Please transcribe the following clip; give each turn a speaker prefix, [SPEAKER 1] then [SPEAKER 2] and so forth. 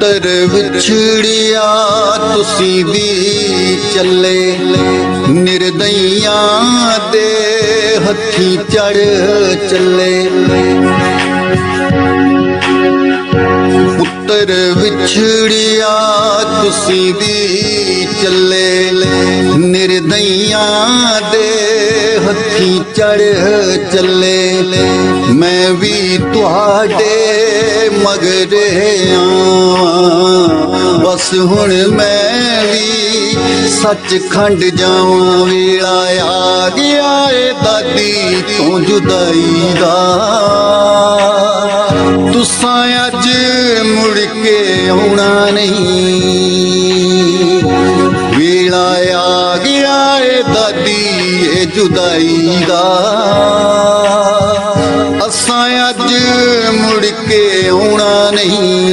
[SPEAKER 1] ਪੁੱਤਰ ਵਿਛੜਿਆ ਤੁਸੀਂ ਵੀ ਚੱਲੇ। ਨਿਰਦਈਆਂ ਦੇ ਹੱਥੀ ਚੜ ਚੱਲੇ। ਪੁੱਤਰ ਵਿਛੜਿਆ ਤੁਸੀਂ ਵੀ ਚੱਲੇ। ਨਿਰਦਈਆਂ ਦੇ ਹੱਥੀ ਚੜ ਚੱਲੇ ਮੈਂ ਵੀ ਤੁਹਾਡੇ ਮਗਰ ਆ ਬਸ ਹੁਣ ਮੈਂ ਵੀ ਸੱਚਖੰਡ ਜਾਵਾਂ। ਵੇਲਾ ਆ ਗਿਆ ਏ ਦਾਦੀ ਤੋਂ ਜੁਦਾਈ ਦਾ। ਤੁਸਾਂ ਅੱਜ ਮੁੜ ਕੇ ਆਉਣਾ ਨਹੀਂ। ਵੇਲਾ ਆ ਗਿਆ ਏ ਦਾਦੀ ਇਹ ਜੁਦਾਈ ਦਾ ਅਸਾਂ ਅੱਜ ਮੁੜ ਕੇ ਆਉਣਾ ਨਹੀਂ।